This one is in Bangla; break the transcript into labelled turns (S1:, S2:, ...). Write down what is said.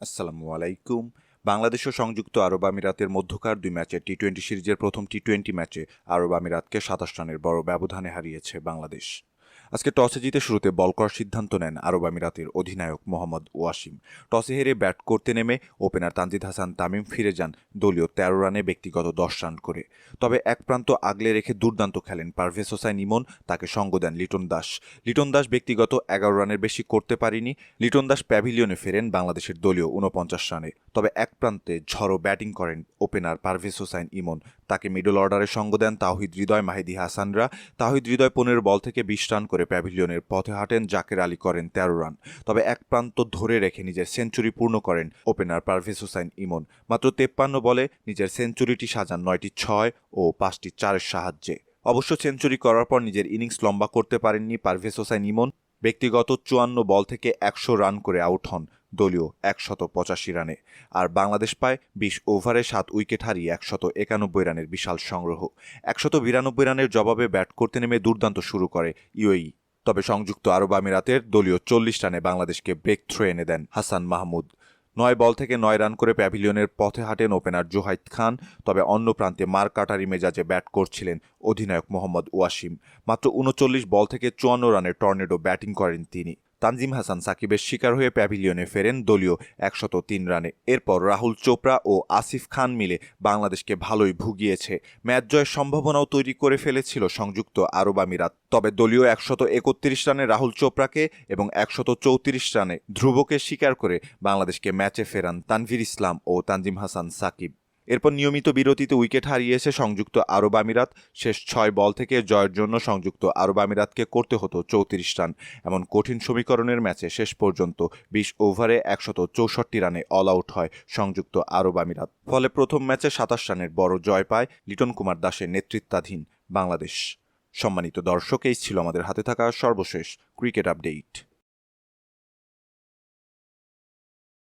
S1: আসসালামু আলাইকুম। বাংলাদেশ ও সংযুক্ত আরব আমিরাতের মধ্যকার দুই ম্যাচে টি টোয়েন্টি সিরিজের প্রথম টি টোয়েন্টি ম্যাচে আরব আমিরাতকে সাতাশ রানের বড় ব্যবধানে হারিয়েছে বাংলাদেশ। আজকে টসে জিতে শুরুতে বল করার সিদ্ধান্ত নেন আরব আমিরাতের অধিনায়ক মোহাম্মদ ওয়াসিম। টসে হেরে ব্যাট করতে নেমে ওপেনার তানজিদ হাসান তামিম ফিরে যান দলীয় তেরো রানে ব্যক্তিগত দশ রান করে। তবে এক প্রান্ত আগলে রেখে দুর্দান্ত খেলেন পারভেজ হোসাইন ইমন, তাকে সঙ্গ দেন লিটন দাস। লিটন দাস ব্যক্তিগত এগারো রানের বেশি করতে পারেনি। লিটন দাস প্যাভিলিয়নে ফেরেন বাংলাদেশের দলীয় উনপঞ্চাশ রানে। তবে এক প্রান্তে ঝড়ো ব্যাটিং করেন ওপেনার পারভেজ হোসাইন ইমন। তাকে মিডল অর্ডারে সঙ্গ দেন তাহিদ হৃদয় মাহিদি হাসানরা। তাহিদ হৃদয় পনেরো বল থেকে বিশ রান করে প্যাভিলিয়নের পথে হাঁটেন জাকের আলী করেন তেরো রান। তবে এক প্রান্ত ধরে রেখে নিজের সেঞ্চুরি পূর্ণ করেন ওপেনার পারভেজ হোসাইন ইমন। মাত্র তেপ্পান্ন বলে নিজের সেঞ্চুরিটি সাজান নয়টি ছয় ও পাঁচটি চারের সাহায্যে। অবশ্য সেঞ্চুরি করার পর নিজের ইনিংস লম্বা করতে পারেননি পারভেজ হোসাইন ইমন। ব্যক্তিগত চুয়ান্ন বল থেকে একশো রান করে আউট হন দলীয় একশত পঁচাশি রানে। আর বাংলাদেশ পায় বিশ ওভারে সাত উইকেট হারিয়ে একশত একানব্বই রানের বিশাল সংগ্রহ। একশত বিরানব্বই রানের জবাবে ব্যাট করতে নেমে দুর্দান্ত শুরু করে ইউএই। তবে সংযুক্ত আরব আমিরাতের দলীয় চল্লিশ রানে বাংলাদেশকে ব্রেক থ্রো এনে দেন হাসান মাহমুদ। নয় বল থেকে নয় রান করে প্যাভিলিয়নের পথে হাঁটেন ওপেনার জোহাইদ খান, তবে অন্য প্রান্তে মার কাটারি মেজাজে ব্যাট করছিলেন অধিনায়ক মোহাম্মদ ওয়াসিম। মাত্র উনচল্লিশ বল থেকে চুয়ান্ন রানের টর্নেডো ব্যাটিং করেন তিনি। তানজিম হাসান সাকিবের শিকার হয়ে প্যাভিলিয়নে ফেরেন দলীয় একশত তিন রানে। এরপর রাহুল চোপড়া ও আসিফ খান মিলে বাংলাদেশকে ভালোই ভুগিয়েছে। ম্যাচ জয়ের সম্ভাবনাও তৈরি করে ফেলেছিল সংযুক্ত আরব আমিরাত। তবে দলীয় একশত একত্রিশ রানে রাহুল চোপড়াকে এবং একশত চৌত্রিশ রানে ধ্রুবকে শিকার করে বাংলাদেশকে ম্যাচে ফেরান তানভীর ইসলাম ও তানজিম হাসান সাকিব। এরপর নিয়মিত বিরতিতে উইকেট হারিয়েছে সংযুক্ত আরব আমিরাত শেষ ছয় বল থেকে জয়ের জন্য সংযুক্ত আরব আমিরাতকে করতে হতো চৌত্রিশ রান। এমন কঠিন সমীকরণের ম্যাচে শেষ পর্যন্ত বিশ ওভারে একশত চৌষট্টি রানে অল আউট হয় সংযুক্ত আরব আমিরাত। ফলে প্রথম ম্যাচে সাতাশ রানের বড় জয় পায় লিটন কুমার দাসের নেতৃত্বাধীন বাংলাদেশ। সম্মানিত দর্শক, এই ছিল আমাদের হাতে থাকা সর্বশেষ ক্রিকেট আপডেট।